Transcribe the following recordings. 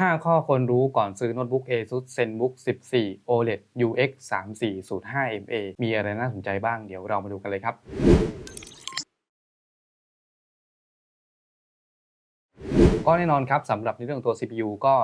5 ข้อควรรู้ก่อนซื้อโน้ตบุ๊ก ASUS ZenBook 14 OLED UX 3405 MA มีอะไรน่าสนใจบ้างเดี๋ยวเรามาดูกันเลยครับก็แน่นอนครับสำหรับในเรื่องตัว CPU ก็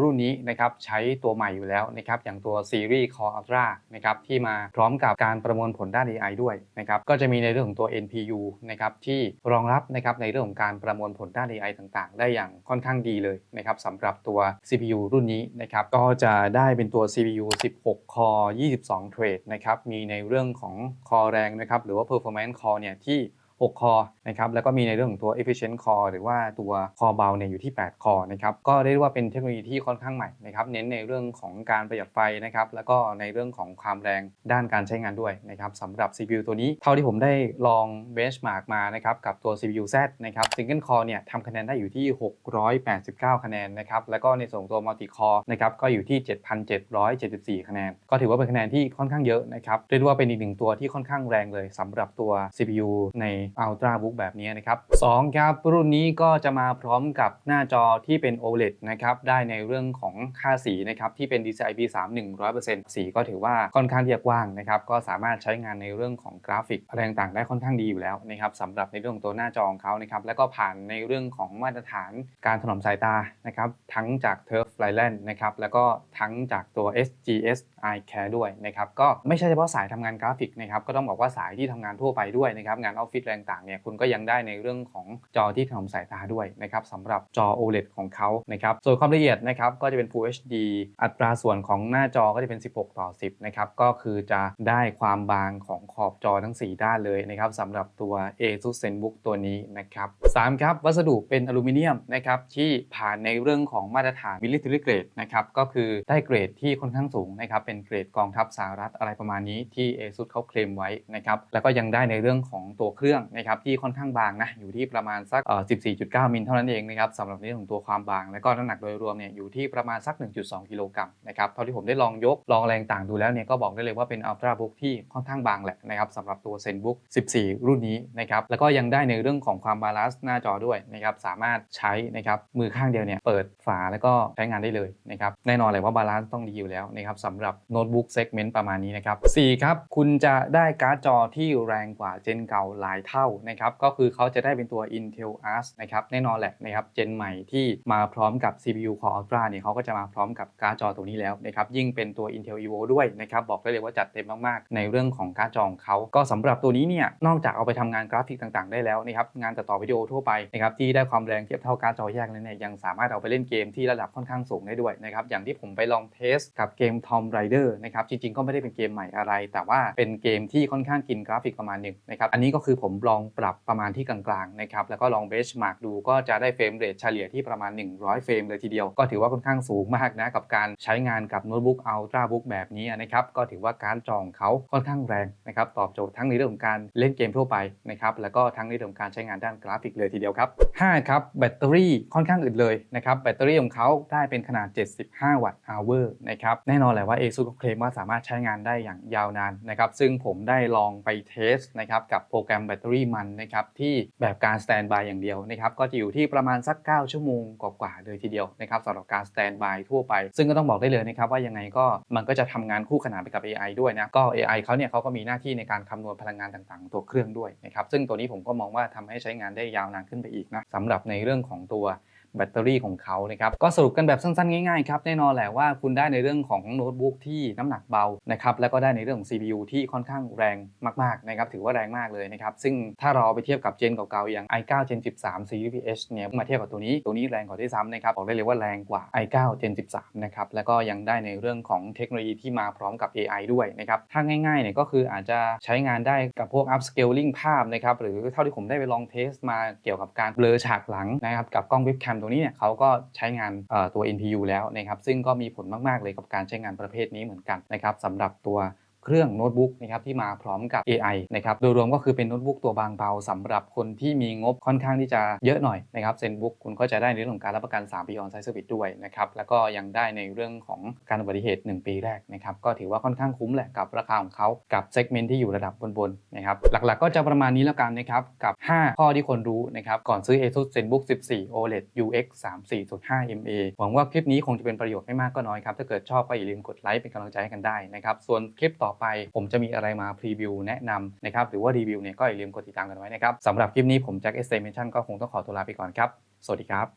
รุ่นนี้นะครับใช้ตัวใหม่อยู่แล้วนะครับอย่างตัวซีรีส์ Core Ultra นะครับที่มาพร้อมกับการประมวลผลด้าน AI ด้วยนะครับก็จะมีในเรื่องของตัว NPU นะครับที่รองรับนะครับในเรื่องของการประมวลผลด้าน AI ต่างๆ ได้อย่างค่อนข้างดีเลยนะครับสำหรับตัว CPU รุ่นนี้นะครับก็จะได้เป็นตัว CPU 16 Core 22 Thread นะครับมีในเรื่องของ Core แรงนะครับหรือว่า Performance Core เนี่ยที่ 6 คอนะครับแล้วก็มีในเรื่องของตัว efficient core หรือว่าตัวคอเบาเนี่ยอยู่ที่ 8 คอนะครับก็เรียกว่าเป็นเทคโนโลยีที่ค่อนข้างใหม่นะครับเน้นในเรื่องของการประหยัดไฟนะครับแล้วก็ในเรื่องของความแรงด้านการใช้งานด้วยนะครับสำหรับ CPU ตัวนี้เท่าที่ผมได้ลอง benchmark มานะครับกับตัว CPU Z นะครับ single core เนี่ยทำคะแนนได้อยู่ที่ 689 คะแนนนะครับแล้วก็ในส่วนตัว multi core นะครับก็อยู่ที่ 7,774 คะแนน ก็ถือว่าเป็นคะแนนที่ค่อนข้างเยอะนะครับเรียกว่าเป็นอีกหนึ่งตัวที่ค่อนข้างแรงเลยสำหรับตัว CPU ใน Ultrabook แบบนี้นะครับ2ครับรุ่นนี้ก็จะมาพร้อมกับหน้าจอที่เป็น OLED นะครับได้ในเรื่องของค่าสีนะครับที่เป็น DCI B3 100%สีก็ถือว่าค่อนข้างที่จะกว้างนะครับก็สามารถใช้งานในเรื่องของกราฟิกอะไรต่างๆได้ค่อนข้างดีอยู่แล้วนะครับสำหรับในเรื่องของตัวหน้าจอของเขานะครับแล้วก็ผ่านในเรื่องของมาตรฐานการถนอมสายตานะครับทั้งจาก Turf f l y l a n d นะครับแล้วก็ทั้งจากตัว SGS i Care ด้วยนะครับก็ไม่ใช่เฉพาะสายทำงานกราฟิกนะครับก็ต้องบอกว่าสายที่ทำงานทั่วไปด้วยนะครับงานออฟฟิศแรงต่างเนี่ยคุณก็ยังได้ในเรื่องของจอที่ถนอมสายตาด้วยนะครับสำหรับจอ OLED ของเขานะครับส่วนความละเอียดนะครับก็จะเป็น Full HD อัตราส่วนของหน้าจอก็จะเป็น 16 ต่อ 10 นะครับก็คือจะได้ความบางของขอบจอทั้ง 4 ด้านเลยนะครับสำหรับตัว ASUS ZenBook ตัวนี้นะครับ3ครับวัสดุเป็นอลูมิเนียมนะครับที่ผ่านในเรื่องของมาตรฐาน military grade นะครับก็คือได้เกรดที่ค่อนข้างสูงนะครับเป็นเกรดกองทัพสหรัฐอะไรประมาณนี้ที่ ASUS เขาเคลมไว้นะครับแล้วก็ยังได้ในเรื่องของตัวเครื่องนะครับที่ค่อนข้างบางนะอยู่ที่ประมาณสัก 14.9 มิลเท่านั้นเองนะครับสำหรับในเรื่องของตัวความบาง แล้วก็น้ำหนักโดยรวมเนี่ยอยู่ที่ประมาณสัก 1.2 กิโลกรัมนะครับเท่าที่ผมได้ลองยกลองแรงต่างดูแล้วเนี่ยก็บอกได้เลยว่าเป็น Ultra Book ที่ค่อนข้างบางแหละนะครับสำหรับตัว ZenBook 14 รุ่นนี้นะครับแล้วก็ยังได้ในเรื่องของความบาลานซ์หน้าจอด้วยนะครับสามารถใช้นะครับมือข้างเดียวเนี่ยเปิดฝาแล้วก็ใช้งานได้เลยนะครับแน่นอนเลยว่าบาลานซ์ต้องดีอยู่แล้วนะครับสำหรับโน้ตบุ๊กเซกเมนต์ประมาณนี้นะครับ4ครับคุณจะได้การ์ดจอที่แรงกว่าเจนเก่าหลายเท่านะครับก็คือเขาจะได้เป็นตัว Intel Arc นะครับแน่นอนแหละนะครับเจนใหม่ที่มาพร้อมกับ CPU Core Ultra เนี่ยเขาก็จะมาพร้อมกับการ์ดจอตัวนี้แล้วนะครับยิ่งเป็นตัว Intel Evo ด้วยนะครับบอกได้เลยว่าจัดเต็มมากๆ ในเรื่องของการ์ดจอของเขาก็สำหรับตัวนี้เนี่ยนอกจากเอาไปทำงานกราฟิกต่างๆ ได้แล้วนะครับงานตัดต่อวิดีโอทั่วไปนะครับที่ได้ความแรงเทียบเท่าการ์ดจอแยกนั้นเนี่ยยังสามารถเอาไปเล่นเกมที่ระดับค่อนข้างสูงได้ด้วยนะครับอย่างที่ผมไปลองเทสกับเกม Tom Raider นะครับจริงๆก็ไม่ได้เป็นเกมใหม่อะไร แต่ว่าเป็นเกมที่ค่อนข้างกินกราฟิกประมาณหนึ่งนะครับอันนี้ก็คือผมลองปรับประมาณที่กลางๆนะครับแล้วก็ลองเบสมาร์กดูก็จะได้เฟรมเรทเฉลี่ยที่ประมาณ 100 เฟรมเลยทีเดียว ก็ถือว่าค่อนข้างสูงมากนะกับการใช้งานกับโน้ตบุ๊ก Ultra Book แบบนี้นะครับก็ถือว่าการจองเขาค่อนข้างแรงนะครับตอบโจทย์ทั้งในเรื่องของการเล่นเกมทั่วไปนะครับแล้วก็ทั้งในเรื่องของการใช้งานด้านกราฟิกเลยทีเดียวครับ5ครับแบตเตอรี่ค่อนข้างอึดเลยนะครับแบตเตอรี่ของเขาได้เป็นขนาด 75 วัตต์ hour นะครับแน่นอนแหละว่า ASUS เคลมว่าสามารถใช้งานได้อย่างยาวนานนะครับซึ่งผมได้ลองไปเทสนะครับกับโปรแกรมแบตเตอรี่รีมันนะครับที่แบบการสแตนบายอย่างเดียวนะครับก็จะอยู่ที่ประมาณสัก 9 ชั่วโมงกว่าๆเลยทีเดียวนะครับสำหรับการสแตนบายทั่วไป ซึ่งก็ต้องบอกได้เลยนะครับว่ายังไงก็มันก็จะทำงานคู่ขนานไปกับ AI ด้วยนะก็ AI เขาเนี่ยเขาก็มีหน้าที่ในการคำนวณพลังงานต่างๆ ตัวเครื่องด้วยนะครับซึ่งตัวนี้ผมก็มองว่าทำให้ใช้งานได้ยาวนานขึ้นไปอีกนะสำหรับในเรื่องของตัว แบตเตอรี่ของเขานะครับก็สรุปกันแบบสั้นๆ ง่ายๆครับแน่นอนแหละว่าคุณได้ในเรื่องของโน้ตบุ๊กที่น้ำหนักเบานะครับแล้วก็ได้ในเรื่องของ CPU ที่ค่อนข้างแรงมากๆนะครับถือว่าแรงมากเลยนะครับซึ่งถ้าเราไปเทียบกับเจนเก่าๆอย่าง i9 Gen 13 CUPH เนี่ยมาเทียบกับตัวนี้ตัวนี้แรงกว่าที่ซ้ำนะครับบอกได้เลยว่าแรงกว่า i9 Gen 13นะครับแล้วก็ยังได้ในเรื่องของเทคโนโลยีที่มาพร้อมกับ AI ด้วยนะครับถ้าง่ายๆเนี่ยก็คืออาจจะใช้งานได้กับพวก upscaling ภาพนะครับหรือเท่าที่ผมได้ไปลองเทสมาเกี่ยวกับการเบลอฉากหลังนะครับกับกล้องเว็บแคมตัวนี้เนี่ยเขาก็ใช้งานตัว NPU แล้วนะครับซึ่งก็มีผลมาก ๆ เลยกับการใช้งานประเภทนี้เหมือนกันนะครับสำหรับตัว เครื่องโน้ตบุ๊กนะครับที่มาพร้อมกับ AI นะครับโดยรวมก็คือเป็นโน้ตบุ๊กตัวบางเบาสำหรับคนที่มีงบค่อนข้างที่จะเยอะหน่อยนะครับเซนบุ๊กคุณก็จะได้ในเรื่องของการรับประกัน 3 ปีออนไซต์เซอร์วิสด้วยนะครับแล้วก็ยังได้ในเรื่องของการอุบัติเหตุ 1 ปีแรกนะครับก็ถือว่าค่อนข้างคุ้มแหละกับราคาของเขากับเซกเมนต์ที่อยู่ระดับบนๆนะครับหลักๆก็จะประมาณนี้แล้วกันนะครับกับ 5 ข้อที่คนรู้นะครับก่อนซื้อ ASUS ZenBook 14 OLED UX 34.5 MA หวังว่าคลิปนี้คงจะเป็นประโยชน์ไม่มากก็น้อยครับถ้าเกิดชอบก็อย่าลืมกดไลค์เป็นกำลังใจให้กันได้นะครับส่วนคลิปต่อไป ผมจะมีอะไรมาพรีวิวแนะนำนะครับหรือว่ารีวิวเนี่ยก็อย่าลืมกดติดตามกันไว้นะครับสำหรับคลิปนี้ผมแจ็คเอสเตเมชันก็คงต้องขอตัวลาไปก่อนครับ สวัสดีครับ